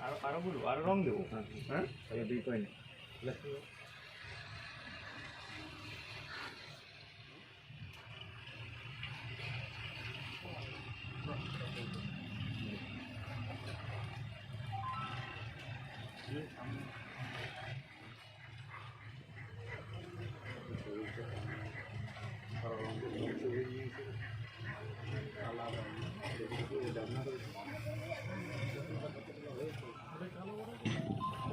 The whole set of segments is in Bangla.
আরও আরও বলব আরও রং দেবো হ্যাঁ তাহলে দুই পয়েন্ট মোটরটা দেখ, এই আর এই নিয়ে আয়। হয় তো সাইড করে ছেড়ে দেয় ঠিক আছে ওরকম পাকা পাকা ঠিক আছে উপরটাই লেগ না নিচটা দেখ আরেকবার নিচে চেক করে কালোটা ধরে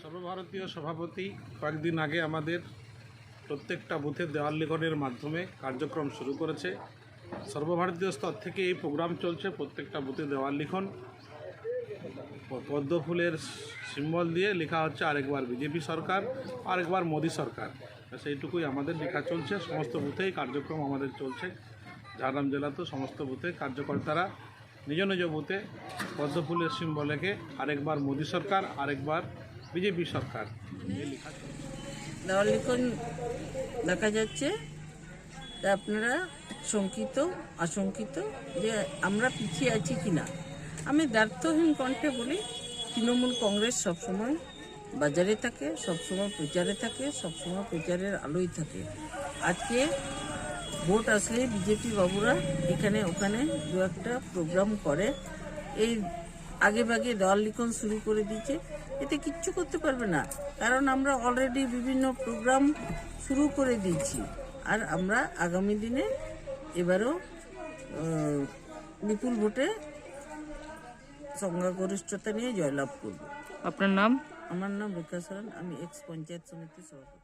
সর্বভারতীয় সভাপতি কয়েকদিন আগে আমাদের প্রত্যেকটা বুথে দেওয়াল লিখনের মাধ্যমে কার্যক্রম শুরু করেছে। সর্বভারতীয় স্তর থেকে এই প্রোগ্রাম চলছে। প্রত্যেকটা বুথে দেওয়াল লিখন। পদ্ম ফুলের সিম্বল দিয়ে লেখা হচ্ছে আরেকবার বিজেপি সরকার, আরেকবার মোদী সরকার। সেইটুকুই আমাদের লেখা চলছে। সমস্ত বুথেই কার্যক্রম আমাদের চলছে। ঝাড়গ্রাম জেলাতেও সমস্ত বুথে কার্যকর্তারা নিজ নিজ বুথে পদ্ম ফুলের সিম্বল লেখে আরেকবার মোদী সরকার, আরেকবার বিজেপি সরকার। দেওয়াল লিখন দেখা যাচ্ছে। আপনারা শঙ্কিত, আশঙ্কিত যে আমরা পিছিয়ে আছি কিনা। আমি দ্বার্থহীন কণ্ঠে বলি, তৃণমূল কংগ্রেস সবসময় বাজারে থাকে, সবসময় প্রচারে থাকে, সবসময় প্রচারের আলোই থাকে। আজকে ভোট আসলে বিজেপি বাবুরা এখানে ওখানে দু একটা প্রোগ্রাম করে। এই আগে ভাগে দেওয়াল লিখন শুরু করে দিয়েছে। এতে কিচ্ছু করতে পারবে না। কারণ আমরা অলরেডি বিভিন্ন প্রোগ্রাম শুরু করে দিয়েছি। আর আমরা আগামী দিনে এবারও বিপুল ভোটে সংখ্যাগরিষ্ঠতা নিয়ে জয়লাভ করব। আপনার নাম? আমার নাম রেখা সরেন আমি এক্স পঞ্চায়েত সমিতির সভাপতি।